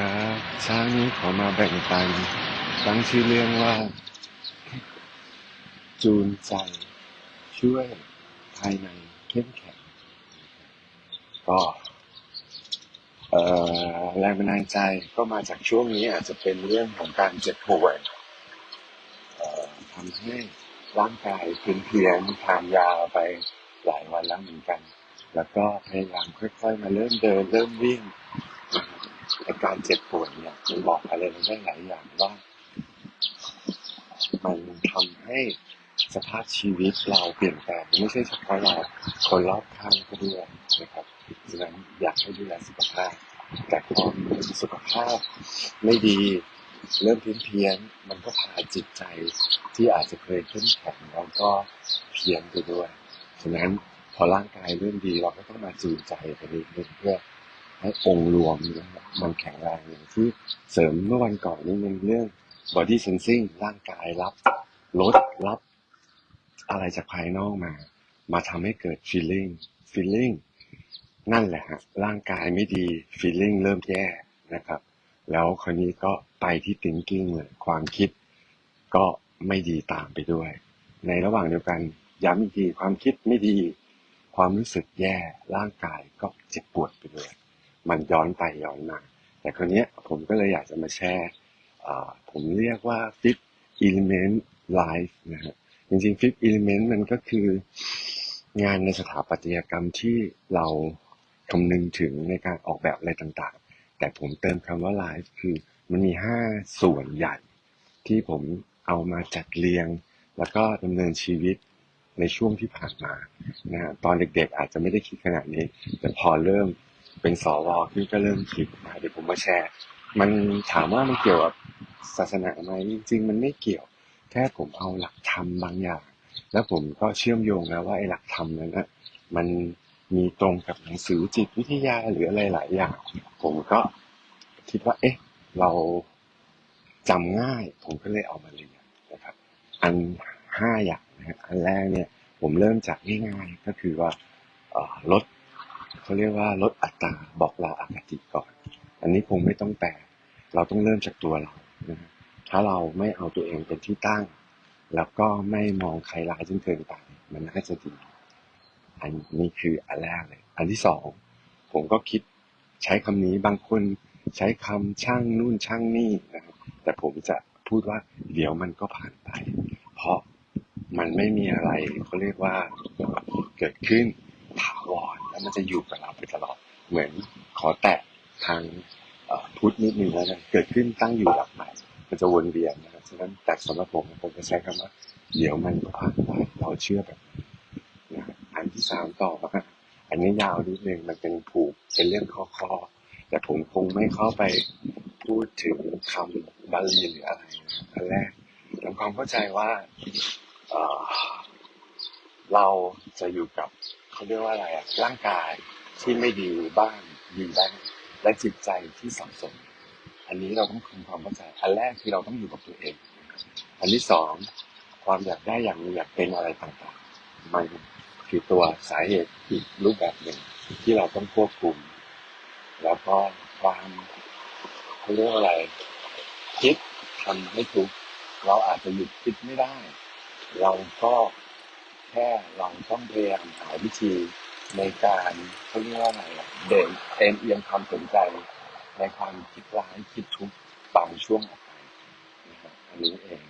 ครับเช้านี้ขอมาแบ่งปันตั้งชื่อเรื่องว่า จูนใจ ช่วยภายในเข้มแข็งก็แรงบันดาลใจก็มาจากช่วงนี้อาจจะเป็นเรื่องของการเจ็บป่วยทำให้ร่างกายเพียนเพียนทานยาไปหลายวันแล้วเหมือนกัน แล้วก็พยายามค่อยๆ มาเริ่มเดินเริ่มวิ่ง อาการเจ็บปวดเนี่ยมันบอกอะไรเราได้หลายอย่างว่ามันทำให้สภาพชีวิตเราเปลี่ยนแปลงไม่ใช่เฉพาะเราคนรอบข้างก็ด้วยนะครับฉะนั้นอยากให้ดูแลสุขภาพ แต่พอสุขภาพไม่ดีเริ่มเพี้ยนเพี้ยนมันก็พาจิตใจที่อาจจะเคยเข้มแข็งแล้วก็เพี้ยนไปด้วย ฉะนั้นพอร่างกายเริ่มดีเราก็ต้องมาจูนใจไปนิดนึงเพื่อ ให้องค์รวมมันแข็งแรงอย่างที่เสริมเมื่อวันก่อนนี่มันเรื่อง body sensing ร่างกายรับลดรับ อะไรจากภายนอกมา มาทำให้เกิด feeling feeling นั่นแหละฮะร่างกายไม่ดี feeling เริ่มแย่นะครับ แล้วคราวนี้ก็ไปที่ thinking เลยความคิดก็ไม่ดีตามไปด้วย ในระหว่างเดียวกันย้ำอีกทีความคิดไม่ดี ความรู้สึกแย่ร่างกายก็เจ็บปวดไปด้วย มันย้อนไปย้อนมา แต่คราวนี้ผมก็เลยอยากจะมาแชร์ผมเรียกว่า fifth element life นะฮะจริงๆ fifth element มันก็คืองานในสถาปัตยกรรมที่เราคำนึงถึงในการออกแบบอะไรต่างๆ แต่ผมเติมคำว่า life คือมันมีห้าส่วนใหญ่ ที่ผมเอามาจัดเรียง แล้วก็ดำเนินชีวิตในช่วงที่ผ่านมานะฮะตอนเด็กๆอาจจะไม่ได้คิดขนาดนี้ แต่พอเริ่ม เป็นสวขึ้นก็เริ่มคิดเดี๋ยวผมมาแชร์ มันถามว่ามันเกี่ยวกับศาสนาไหมจริง ๆ มันไม่เกี่ยว แค่ผมเอาหลักธรรมบางอย่าง แล้วผมก็เชื่อมโยงแล้วว่าไอ้หลักธรรมนั้นนะมันมีตรงกับหนังสือจิตวิทยาหรืออะไรหลายอย่าง ผมก็คิดว่า เอ๊ะ เราจำง่าย ผมก็เลยเอามาเรียนนะครับ อันห้าอย่างนะอันแรกเนี่ย ผมเริ่มจากง่ายๆก็คือว่าลด เขาเรียกว่าลดอัตราบอกลาอคติก่อน อันนี้คงไม่ต้องแปลเราต้องเริ่มจากตัวเรานะถ้าเราไม่เอาตัวเองเป็นที่ตั้ง แล้วก็ไม่มองใครร้ายจนเกินไป มันน่าจะดีอันนี้คืออันแรกเลย อันที่สองผมก็คิดใช้คำนี้บางคนใช้คำช่างนู่นช่างนี่นะครับ แต่ผมจะพูดว่าเดี๋ยวมันก็ผ่านไป เพราะมันไม่มีอะไรเขาเรียกว่าเกิดขึ้น แล้วมันจะอยู่กับเราไปตลอด เหมือนขอแตะทางพุทธนิดนึงแล้วกันเกิดขึ้นตั้งอยู่ดับใหม่ มันจะวนเวียนนะครับฉะนั้นแต่สำหรับผมผมจะใช้คำว่า เดี๋ยวมันผ่านไปเราเชื่อแบบนะอันที่สามต่อมาอันนี้ยาวนิดนึงมันเป็นผูกเป็นเรื่องข้อข้อแต่ผมคงไม่เข้าไปพูดถึงคำบาลีหรืออะไรนะอันแรกทำความเข้าใจว่าเอ่อเราจะอยู่กับ เขาเรียกว่าอะไรอะร่างกายที่ไม่ดีบ้างดีบ้างและจิตใจที่สับสนอันนี้เราต้องทำความเข้าใจอันแรกคือเราต้องอยู่กับตัวเอง อันที่สองความอยากได้อย่างอยากเป็นอะไรต่างๆ มันคือตัวสาเหตุอีกรูปแบบหนึ่งที่เราต้องควบคุม แล้วก็ความเขาเรียกว่าอะไร คิดทำให้ทุกเราอาจจะหยุดคิดไม่ได้ เราก็ แค่เราต้องพยายามหาวิธีในการเขาเรียกว่าอะไรเด่นเอ็นเอียงความสนใจ ในความคิดร้ายคิดทุกข์บางช่วงออกไปนะครับอันนี้เอง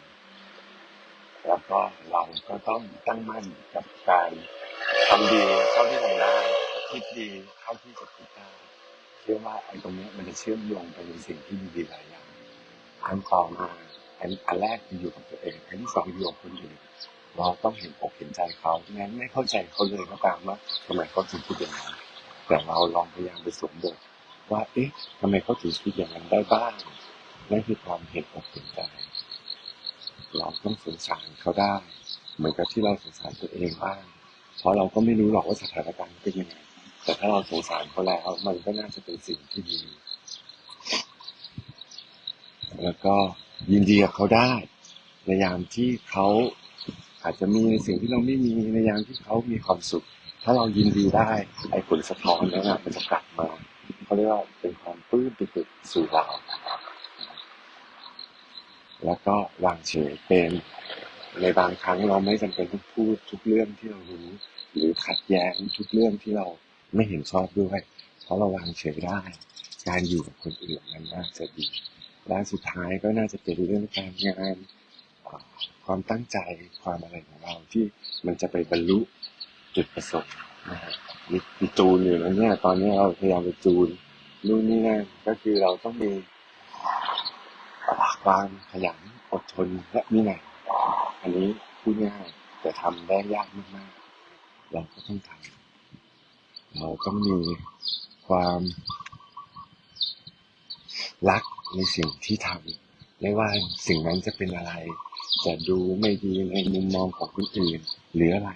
แล้วก็เราก็ต้องตั้งมั่นกับการทำดีเท่าที่ทำได้คิดดีเท่าที่จะคิดได้เชื่อว่าไอ้ตรงนี้มันจะเชื่อมโยงไปในสิ่งที่ดีหลายอย่างอันต่อมาอันอันแรกคืออยู่กับตัวเองอันที่สองอยู่กับคนอื่น เราต้องเห็นอกเห็นใจเขาแม้ไม่เข้าใจเขาเลยก็ตามว่าทำไมเขาถึงพูดอย่างนั้นแต่เราลองพยายามไปสวมบทว่าเอ๊ะทำไมเขาถึงคิดอย่างนั้นได้บ้างนั่นคือความเห็นอกเห็นใจเราต้องสงสารเขาได้ เหมือนกับที่เราสงสารตัวเองบ้าง เพราะเราก็ไม่รู้หรอกว่าสถานการณ์เป็นยังไง แต่ถ้าเราสงสารเขาแล้วมันก็น่าจะเป็นสิ่งที่ดี แล้วก็ยินดีกับเขาได้ ในยามที่เขา อาจจะมีในสิ่งที่เราไม่มีในยามที่เขามีความสุข ถ้าเรายินดีได้ ไอ้ผลสะท้อนนั้นนะมันจะกลับมาเขาเรียกว่าเป็นความปลื้มปิติสู่เราแล้วก็วางเฉยเป็นในบางครั้งเราไม่จำเป็นต้องพูดทุกเรื่องที่เรารู้ หรือขัดแย้งทุกเรื่องที่เราไม่เห็นชอบด้วย เพราะเราวางเฉยได้ การอยู่กับคนอื่นมันน่าจะดีและสุดท้ายก็น่าจะเป็นเรื่องการงาน อ่าความตั้งใจความอะไรของเราที่มันจะไปบรรลุจุดประสงค์นะฮะมีจูนอยู่แล้วเนี่ยตอนนี้เราพยายามไปจูนนู่นนี่นั่นก็คือเราต้องมีความขยันอดทนและมีนัยอันนี้พูดง่ายแต่ทำได้ยากมากๆ เราก็ต้องทำเราต้องมีความรักในสิ่งที่ทำไม่ว่าสิ่งนั้นจะเป็นอะไร จะดูไม่ดีในมุมมองของคนอื่นหรืออะไร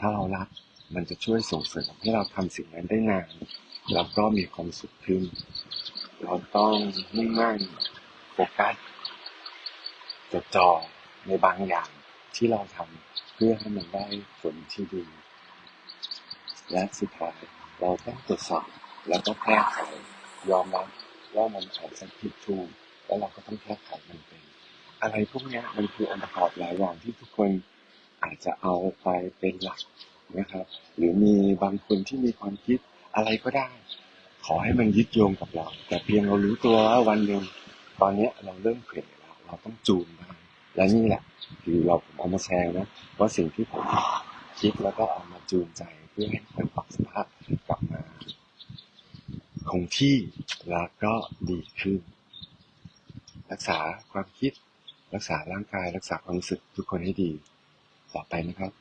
ถ้าเรารักมันจะช่วยส่งเสริมให้เราทำสิ่งนั้นได้นานแล้วก็มีความสุขขึ้น เราต้องมุ่งมั่นโฟกัสจดจ่อในบางอย่างที่เราทำเพื่อให้มันได้ผลที่ดี และสุดท้ายเราต้องตรวจสอบแล้วก็แก้ไขยอมรับว่ามันอาจจะผิดถูกแล้วเราก็ต้องแก้ไขมันเป็น อะไรพวกนี้มันคือองค์ประกอบหลายอย่างที่ทุกคนอาจจะเอาไปเป็นหลักนะครับ หรือมีบางคนที่มีความคิดอะไรก็ได้ ขอให้มันยึดโยงกับเรา แต่เพียงเรารู้ตัวว่าวันหนึ่งตอนนี้เราเริ่มเผลอแล้วเราต้องจูนบ้างและนี่แหละคือเราผมเอามาแชร์นะว่าสิ่งที่ผมคิดแล้วก็เอามาจูนใจเพื่อให้มันปรับสภาพกลับมาคงที่แล้วก็ดีขึ้น รักษาความคิด รักษาร่างกายรักษาความรู้สึกทุกคนให้ดี ต่อไปนะครับ